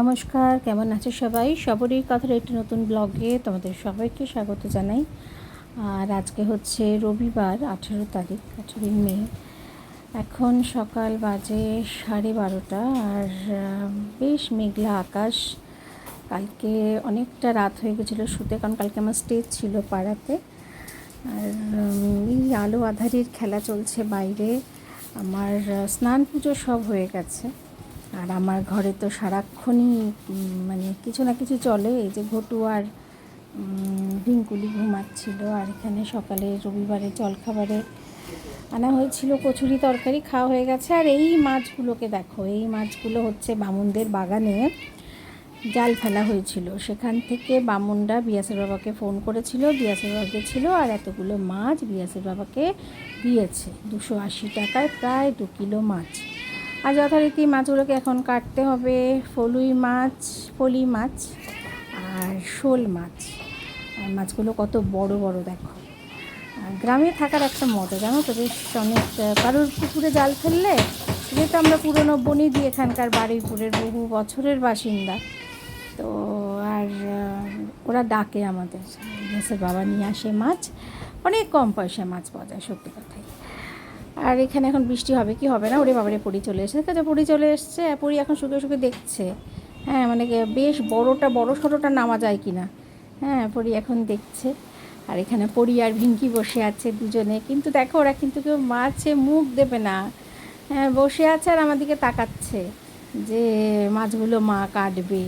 নমস্কার, কেমন আছো সবাই? সবরই কথার একটি নতুন ব্লগে তোমাদের সবাইকে স্বাগত জানাই। আর আজকে হচ্ছে রবিবার, আঠেরো তারিখ, আঠেরোই মে। এখন সকাল বাজে সাড়ে বারোটা আর বেশ মেঘলা আকাশ। কালকে অনেকটা রাত হয়ে গেছিল শুতে, কারণ কালকে আমার স্টেজ ছিল পাড়াতে। আর এই আলো আধারির খেলা চলছে বাইরে। আমার স্নান পুজো সব হয়ে গেছে। আর আমার ঘরে তো সারাক্ষণই মানে কিছু না কিছু চলে। এই যে ঘটু আর উম, রিঙ্কুলি ঘুমাচ্ছিল আর এখানে সকালে রবিবারে জলখাবারে আনা হয়েছিল কচুরি তরকারি খাওয়া হয়ে গেছে। আর এই মাছগুলোকে দেখো এই মাছগুলো হচ্ছে বামুনদের বাগানে জাল ফেলা হয়েছিল। সেখান থেকে বামুনরা বিয়াসের বাবাকে ফোন করেছিল বিয়াসের বাবা গেছিল আর এতগুলো মাছ বিয়াসের বাবাকে দিয়েছে। দুশো আশি টাকায় প্রায় দু কিলো মাছ। আর যথারীতি মাছগুলোকে এখন কাটতে হবে ফলুই মাছ ফলি মাছ আর শোল মাছ। আর মাছগুলো কত বড় বড় দেখো। গ্রামে থাকার একটা মজা, জানো তো বেশ অনেক কারোর পুকুরে জাল ফেললে যেহেতু আমরা পুরনো বনিদি এখানকার বারুইপুরের বহু বছরের বাসিন্দা। তো আর ওরা ডাকে আমাদের। বাবা নিয়ে আসে মাছ। অনেক কম পয়সায় মাছ পাওয়া যায়, সত্যি কথাই আর এখানে এখন বৃষ্টি হবে, কি হবে না? ওরে বাবারে পড়ি চলে এসেছে। কাজে পড়ি চলে এসছে পড়ি এখন শুকে শুকে দেখছে। হ্যাঁ মানে বেশ বড়টা, বড় সড়োটা নামা যায় কি না হ্যাঁ পড়ি এখন দেখছে। আর এখানে পড়ি আর ভিঙ্কি বসে আছে দুজনে। কিন্তু দেখো, ওরা কিন্তু কেউ মাছে মুখ দেবে না। হ্যাঁ বসে আছে আর আমার দিকে তাকাচ্ছে যে মাছগুলো মা কাটবে।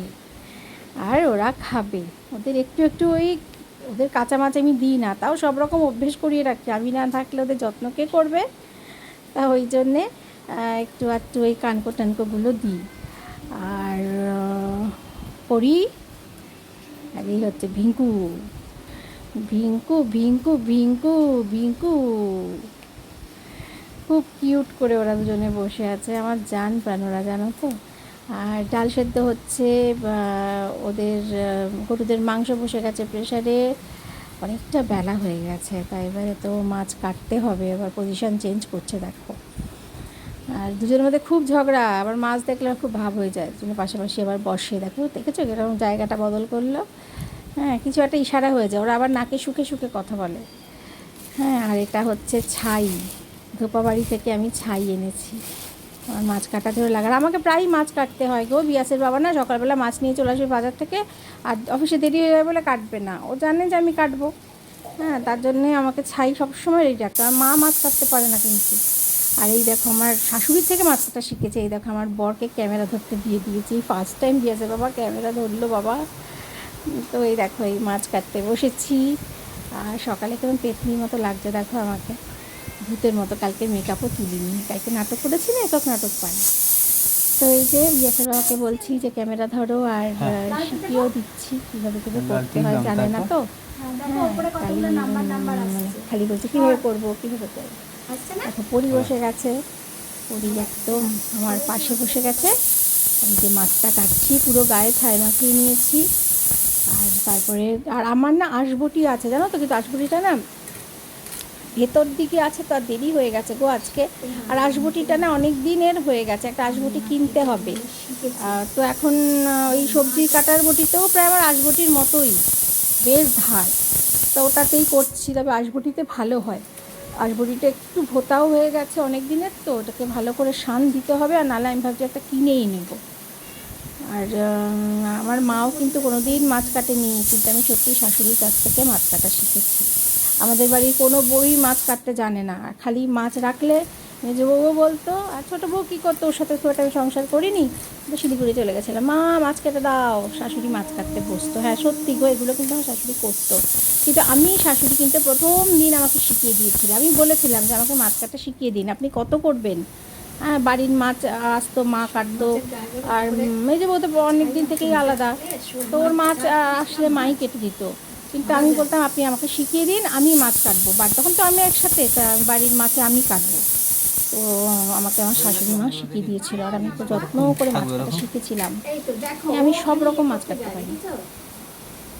আর ওরা খাবে। ওদের একটু একটু ওই ওদের কাঁচা মাছ আমি দিই না। তাও সব রকম অভ্যেস করিয়ে রাখি। আমি না থাকলে ওদের যত্ন কে করবে? তা ওই জন্যে একটু একটু ওই কানকো টানকোগুলো দিই। আর পড়ি আর এই হচ্ছে ভিঙ্কু। ভিঙ্কু ভিঙ্কু ভিঙ্কু ভিঙ্কু। খুব কিউট করে ওরা দুজনে বসে আছে, আমার জান প্রাণ ওরা, জানো তো? আর ডাল সেদ্ধ হচ্ছে ওদের গরুদের মাংস বসে গেছে প্রেশারে অনেকটা বেলা হয়ে গেছে তাই এবারে তো মাছ কাটতে হবে, এবার পজিশন চেঞ্জ করছে দেখো। আর দুজনের মধ্যে খুব ঝগড়া, আবার মাছ দেখলে খুব ভাব হয়ে যায়। জন্য পাশাপাশি আবার বসে, দেখো, দেখেছ? এরকম জায়গাটা বদল করল। হ্যাঁ কিছু একটা ইশারা হয়ে যায়, ওরা আবার নাকে শুকে শুকে কথা বলে। হ্যাঁ আর এটা হচ্ছে ছাই। ধোপাবাড়ি থেকে আমি ছাই এনেছি। আমার মাছ কাটা ধরে লাগার আমাকে প্রায়ই মাছ কাটতে হয় গো, বিয়াসের বাবা না সকালবেলা মাছ নিয়ে চলে আসবে বাজার থেকে, আর অফিসে দেরি হয়ে যাবে বলে কাটবে না। ও জানে যে আমি কাটবো। হ্যাঁ তার জন্যে আমাকে ছাই সবসময় রেডি রাখতে। আর মা মাছ কাটতে পারে না কিন্তু। আর এই দেখো আমার শাশুড়ির থেকে মাছ কাটা শিখেছে। এই দেখো আমার বরকে ক্যামেরা ধরতে দিয়ে দিয়েছি। ফার্স্ট টাইম বিয়াসের বাবা ক্যামেরা ধরলো বাবা। তো এই দেখো এই মাছ কাটতে বসেছি। আর সকালে কেমন পেতনির মতো লাগছে দেখো আমাকে। ভূতের মতো কালকে মেকআপও তুলিনি। কালকে নাটক করেছি না একক নাটক পাই তো এই যে বিয়াসের বাবাকে বলছি যে ক্যামেরা ধরো আর শিখিয়েও দিচ্ছি। কীভাবে কীভাবে করতে হয় জানে না তো? হ্যাঁ, খালি মানে খালি বলছে কীভাবে করব কীভাবে করব? এখন পরি বসে গেছে। পরি একদম আমার পাশে বসে গেছে। আমি যে মাছটা কাটছি পুরো গায়ে ছাই মাখিয়ে নিয়েছি। আর তারপরে আর আমার না আঁশবটি আছে জানো তো? কিন্তু আঁশবটিটা না ভেতর দিকে আছে তো আর দেরি হয়ে গেছে গো আজকে। আর আঁশবটিটা না অনেক দিনের হয়ে গেছে, একটা আঁশবটি কিনতে হবে। তো এখন ওই সবজি কাটার বটিতেও প্রায় আমার আঁশবটির মতোই, বেশ ধার। তো ওটাতেই করছি, তবে আঁশবটিতে ভালো হয়। আঁশবটিটা একটু ভোতাও হয়ে গেছে অনেক দিনের, তো ওটাকে ভালো করে শান দিতে হবে, আর নাহলে আমি ভাবছি একটা কিনেই নেব। আর আমার মাও কিন্তু কোনোদিন মাছ কাটেনি, কিন্তু আমি সত্যি শাশুড়ির কাছ থেকে মাছ কাটা শিখেছি। আমাদের বাড়ির কোনো বই মাছ কাটতে জানে না। আর খালি মাছ রাখলে মেজো বউও বলতো, আর ছোটো বউ কী করতো? ওর সাথে খুব আমি সংসার করিনি। তো শিলিগুড়ি চলে গেছিলাম। মা, মাছ কেটে দাও। শাশুড়ি মাছ কাটতে বসতো। হ্যাঁ সত্যি গো, এগুলো কিন্তু আমার শাশুড়ি করতো। কিন্তু আমি শাশুড়ি কিন্তু প্রথম দিন আমাকে শিখিয়ে দিয়েছিল। আমি বলেছিলাম যে, আমাকে মাছ কাটতে শিখিয়ে দিন। আপনি কত করবেন? হ্যাঁ বাড়ির মাছ আসতো, মা কাটতো। আর মেজে বউ তো অনেক দিন থেকেই আলাদা। তো ওর মাছ আসলে মাই কেটে দিত। কিন্তু আমি বলতাম, আপনি আমাকে শিখিয়ে দিন, আমি মাছ কাটবো। বাট তখন তো আমি একসাথে বাড়ির মাছে আমি কাটবো। তো আমাকে আমার শাশুড়ি মা শিখিয়ে দিয়েছিল আর আমি তো যত্ন করে মাছ কাটা শিখেছিলাম। আমি সব রকম মাছ কাটতে পারি।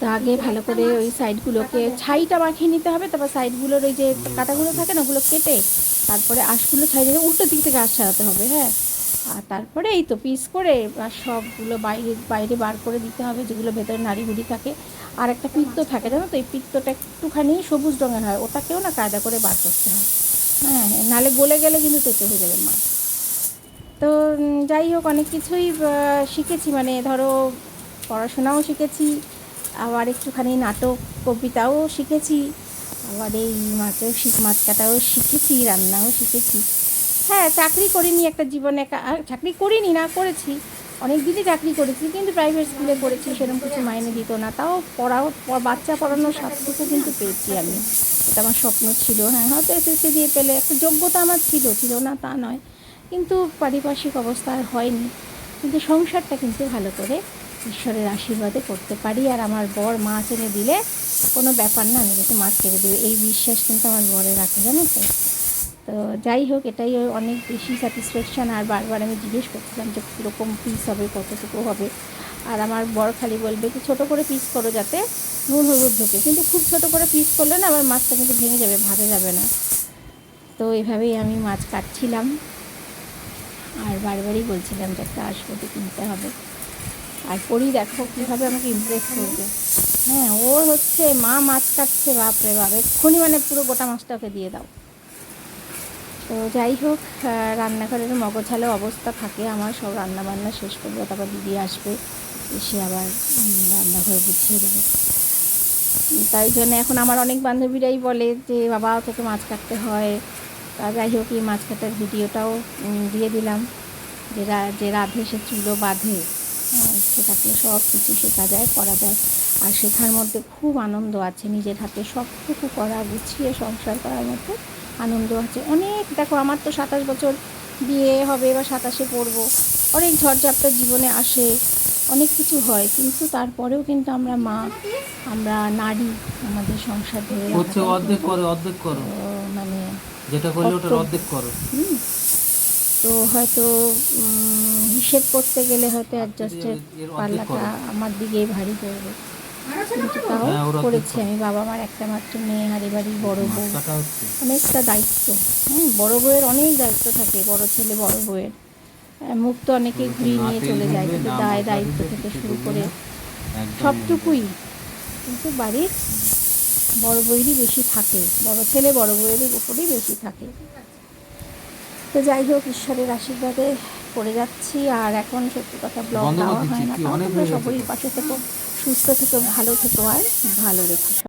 তো আগে ভালো করে ওই সাইডগুলোকে, ছাইটা মাখিয়ে নিতে হবে, তারপর সাইডগুলোর ওই যে কাটাগুলো থাকে না, ওগুলো কেটে তারপরে আঁশগুলো ছাই দিয়ে উল্টো দিক থেকে আঁশ ছাড়াতে হবে হ্যাঁ? আর তারপরে এই তো পিস করে সবগুলো বাইরে বাইরে বার করে দিতে হবে, যেগুলো ভেতরে নাড়ি হুড়ি থাকে। আর একটা পিত্ত থাকে, জানো তো? এই পিত্তটা একটুখানি সবুজ রঙের হয়, ওটাকেও না কায়দা করে বার করতে হয়। হ্যাঁ নাহলে গলে গেলে কিন্তু তেতো হয়ে যাবে মাছ। তো যাই হোক, অনেক কিছুই শিখেছি। মানে ধরো, পড়াশোনাও শিখেছি, আবার একটুখানি নাটক, কবিতাও শিখেছি, আবার এই মাছেও মাছ কাটাও শিখেছি, রান্নাও শিখেছি। হ্যাঁ চাকরি করিনি একটা জীবনে চাকরি করিনি, না করেছি। অনেক দিনই চাকরি করেছি, কিন্তু প্রাইভেট স্কুলে করেছি, সেরকম কিছু মাইনে দিত না। তাও পড়াও বাচ্চা পড়ানোর স্বার্থকে কিন্তু পেয়েছি আমি। এটা আমার স্বপ্ন ছিল হ্যাঁ হয়তো এসএসসি দিয়ে পেলে, একটা যোগ্যতা আমার ছিল ছিল না তা নয়। কিন্তু পারিপার্শ্বিক অবস্থা আর হয়নি। কিন্তু সংসারটা কিন্তু ভালো করে ঈশ্বরের আশীর্বাদে করতে পারি, আর আমার বর মাছ এনে দিলে কোনো ব্যাপার না, আমি কিন্তু মাছ কেটে দেবে। এই বিশ্বাস কিন্তু আমার বরে রাখে, জানো তো। তো যাই হোক, এটাই অনেক বেশি স্যাটিসফ্যাকশান আর বারবার আমি জিজ্ঞেস করছিলাম যে কীরকম পিস হবে, কতটুকু হবে? আর আমার বর খালি বলবে কি ছোটো করে পিস করো যাতে নুন হলুদ ঢোকে। কিন্তু খুব ছোটো করে পিস করলে না আবার মাছটা কিন্তু ভেঙে যাবে, ভাজা যাবে না। তো এভাবেই আমি মাছ কাটছিলাম। আর বারবারই বলছিলাম যে, একটা আসবতে কিনতে হবে। আর পরি দেখো কীভাবে আমাকে ইমপ্রেস করবে। হ্যাঁ ওর হচ্ছে মা মাছ কাটছে, বাপরে বাপ! এক্ষুনি মানে পুরো গোটা মাছটা ওকে দিয়ে দাও। তো যাই হোক রান্নাঘরের মগছালো অবস্থা থাকে আমার সব রান্না বান্না শেষ করব তারপর দিদি আসবে এসে আবার রান্নাঘর গুছিয়ে দেবে। তাই জন্য এখন আমার অনেক বান্ধবীরাই বলে যে বাবা তোকে মাছ কাটতে হয়। তা যাই হোক এই মাছ কাটার ভিডিওটাও দিয়ে দিলাম যে যে রাধে সে চুলো বাঁধে হ্যাঁ, থাকলে সব কিছু শেখা যায় করা যায়। আর শেখার মধ্যে খুব আনন্দ আছে নিজের হাতে সবটুকু করা গুছিয়ে সংসার করার মধ্যে। আনন্দ আছে। অনেক দেখো আমার তো সাতাশ বছর বিয়ে হবে বা সাতাশে পড়ব। অনেক ঝড়ঝাপটা জীবনে আসে অনেক কিছু হয় কিন্তু তারপরেও কিন্তু আমরা মা আমরা নারী আমাদের সংসার ধরে অর্ধেক করো অর্ধেক করো। মানে যেটা করলে কর্তব্য। অর্ধেক। করো। তো হয়তো হিসেব করতে গেলে হয়তো অ্যাডজাস্টের পাল্লাটা আমার দিকেই ভারী পড়বে তাও হ্যাঁ, ওর অর্ধেক করেছি আমি বাবা মার একটা মাত্র মেয়ে হারি বাড়ি বউ। অনেকটা দায়িত্ব। হ্যাঁ বড় বউয়ের অনেক দায়িত্ব থাকে বড় ছেলে বড় বউয়ের। মুখ তো অনেকেই ঘুরিয়ে নিয়ে চলে যায় কিন্তু দায় দায়িত্ব থেকে শুরু করে সবটুকুই। কিন্তু বাড়ির বড় বউয়েরই বেশি থাকে বড় ছেলে বড় বউয়ের উপরেই বেশি থাকে। তো যাই হোক ঈশ্বরের আশীর্বাদে করে যাচ্ছি আর এখন সত্যি কথা ব্লগ দেওয়া হয় না সবারই পাশে থেকো। সুস্থ থেকো ভালো থেকো আর ভালো রেখো